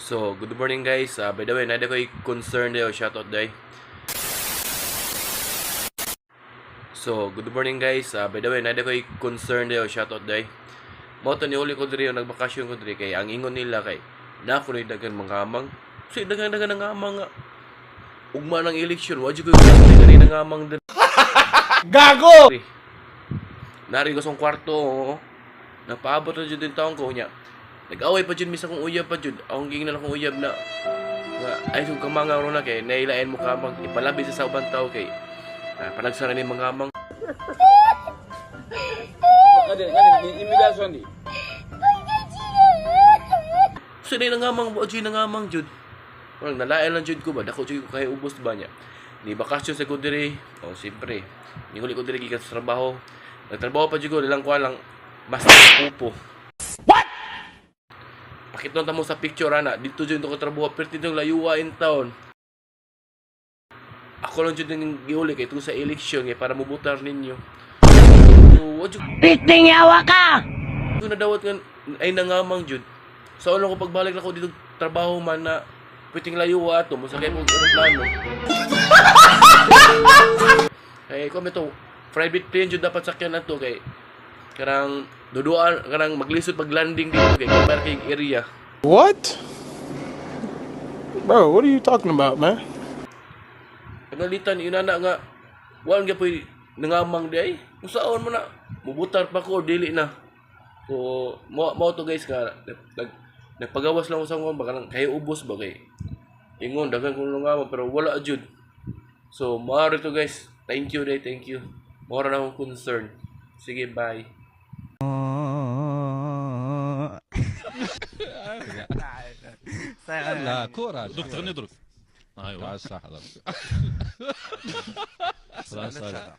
So, good morning guys. Uh, by the way, nada ko'y concern dayo. Shoutout day. So, good morning guys. Uh, by the way, nada ko'y concern dayo. Shoutout day. Mao ni uli ko diri nagbakasyon ko diri kay ang ingon nila kay na ko ni dagan mga amang. So, dagan dagan nga amang nga. Ugma ng election, wa jud ko gani ng amang diri. Gago! Nari ko sa kwarto. Napaabot na jud din taong ko niya. Nag-away pa jud misa kong uyab pa jud. Ang ging na akong uyab na nga ay sug kamanga ro na kay nailain mo ka mag ipalabi sa ubang tao kay ah, panagsara ni mga amang Kade, kade, imigrasyon di. So na nangamang wa jud nangamang jud. Parang nalain lang jud ko ba dako jud ko kay ubos ba niya. Ni bakasyon sa ko diri. Oh, siyempre. Ni huli ko diri gikan sa trabaho. Nagtrabaho pa jud ko ilang kwa lang mas pupo. What? Pakita mo sa picture ana dito jud ko trabaho pero dito layuwa in town. Ako lang jud ning giuli kay sa election kay para mubutar ninyo. So, wa jud Piting yawa ka! ko na dawat nga ay nangamang jud. Sa ulo ko pagbalik na ko dito trabaho man na pwedeng layo ato mo sa kay mong aeroplano. kay ko to private plane jud dapat sakyan nato kay karang duduan karang maglisod pag landing dito kay kay area. What? Bro, what are you talking about, man? Pagalitan yun na nga wala nga pwede nangamang di ay. Kung saan mo na mubutar pa ko dili na. So mo mo to guys ka nag nagpagawas lang ko sa mga baka lang kaya ubos ba kay ingon dagan ko nga pero wala jud. So maaari to guys. Thank you day, thank you. Mora na akong concern. Sige, bye. لا كورة دوك تغني دروك ايوا صح صح صح